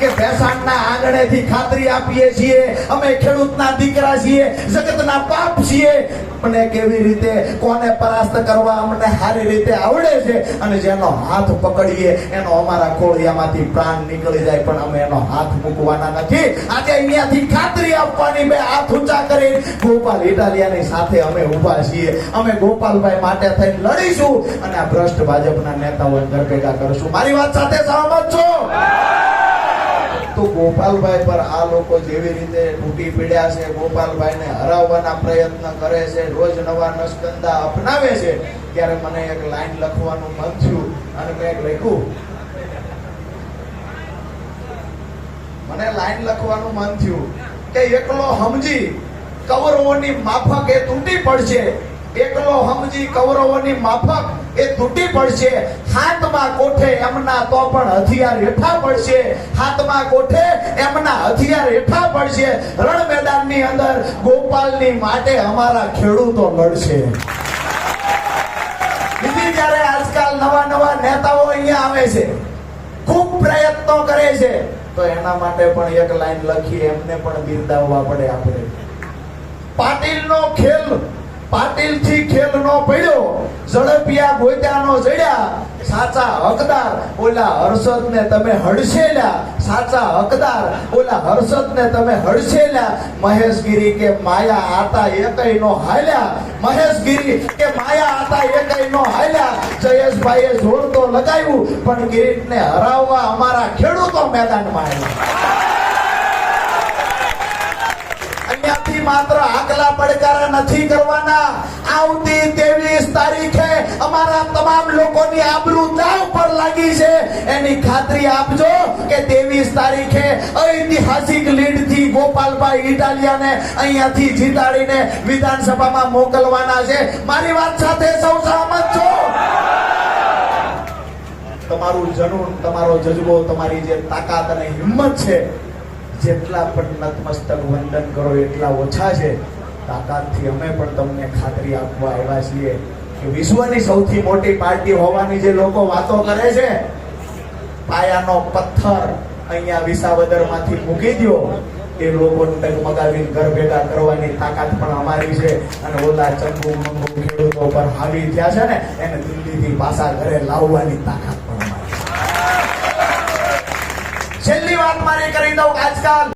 કે ભેસાણના આંગણેથી ખાતરી આપીએ છીએ. અમે ખેડૂતના દીકરા છીએ, જગતના પાપ છીએ. અને કેવી રીતે, કોને પરાસ્ત કરવા અમને સારી રીતે આવડે છે? અને જેનો હાથ પકડીએ, એનો અમારા કોળિયામાંથી પ્રાણ નીકળી જાય, પણ અમે એનો હાથ મૂકવાના નથી. આજે અહીંયાથી ખાતરી આપવાની બે હાથ ઊંચા કરી. ગોપાલ ઇટાલિયાની સાથે અમે ઊભા છીએ. અમે ગોપાલભાઈ માટે થઈને લડીશું. અને આ ભ્રષ્ટ ભાજપના નેતાઓ ભેગા કરશું. મારી વાત સાથે સહમત છો? તો ગોપાલભાઈ પર આ લોકો જેવી રીતે તૂટી પીડ્યા છે, ગોપાલભાઈને હરાવવાના પ્રયત્ન કરે છે, રોજ નવા નસકંદા અપનાવે છે, ત્યારે મને એક લાઈન લખવાનું મન થયું અને મેં લખ્યું. મને લાઈન લખવાનું મન થયું કે એકલો સમજી કૌરવોની માફક એ તૂટી પડશે. એકલો સમજી કૌરવોની માફક એ તૂટી પડશે. હાથમાં કોઠે એમના તો પણ હથિયાર હેઠા પડશે હાથમાં કોઠે એમના હથિયાર હેઠા પડશે રણ મેદાનની અંદર ગોપાલની માટે અમારા ખેડૂતો લડશે. બીજી જ્યારે આજકાલ નવા નવા નેતાઓ અહીંયા આવે છે. ખૂબ પ્રયત્નો કરે છે. તો એના માટે પણ એક લાઈન લખી એમને પણ બિરદાવવા પડે આપણે. પાટીલનો ખેલ, પાટીલથી ખેલ નો પડ્યો. ઝડપિયા ગોત્યાનો જડ્યા સાચા હકદાર ઓલા હર્ષદને તમે હડસેલ્યા સાચા હકદાર ઓલા હર્ષદને તમે હડસેલ્યા મહેશગીરી કે માયા આતા એકય નો હાલ્યા મહેશગીરી કે માયા આતા એકય નો હાલ્યા જયેશભાઈએ જોર તો લગાવ્યું પણ કિરીટને હરાવવા અમારા ખેડૂતો મેદાનમાં આવ્યા અહીંયાથી માત્ર આગલા પડકારા નથી કરવાના. આવતી ત્રેવીસ તારીખે અમારા તમામ લોકોની આબરૂ દાવ પર લાગી છે. એની ખાતરી આપજો કે ત્રેવીસ તારીખે ઐતિહાસિક લીડથી ગોપાલભાઈ ઇટાલિયાને અહીંયાથી જીતાડીને વિધાનસભામાં મોકલવાના છે. મારી વાત સાથે સૌ સહમત છો? તમારું જનૂન, તમારો જજ્બો, તમારી જે તાકાત અને હિંમત છે જેટલા પણ નતમસ્તક વંદન કરો, એટલા ઓછા છે. તાકાતથી અમે પણ તમને ખાતરી આપવા આવ્યા છીએ કે વિશ્વની સૌથી મોટી પાર્ટી હોવાની જે લોકો વાતો કરે છે, પાયાનો પથ્થર અહીંયા વિસાવદરમાંથી મૂકી દ્યો. એ લોકોને ડગમગાવીને ઘર ભેગા કરવાની તાકાત પણ અમારી છે. અને ઓલા ચંગુ મંગુ ખેડૂતો પર હાવી થયા છે ને, એને દિલ્હીથી પાછા ઘરે લાવવાની તાકાત. વાત મારે કરી દઉં આજકાલ.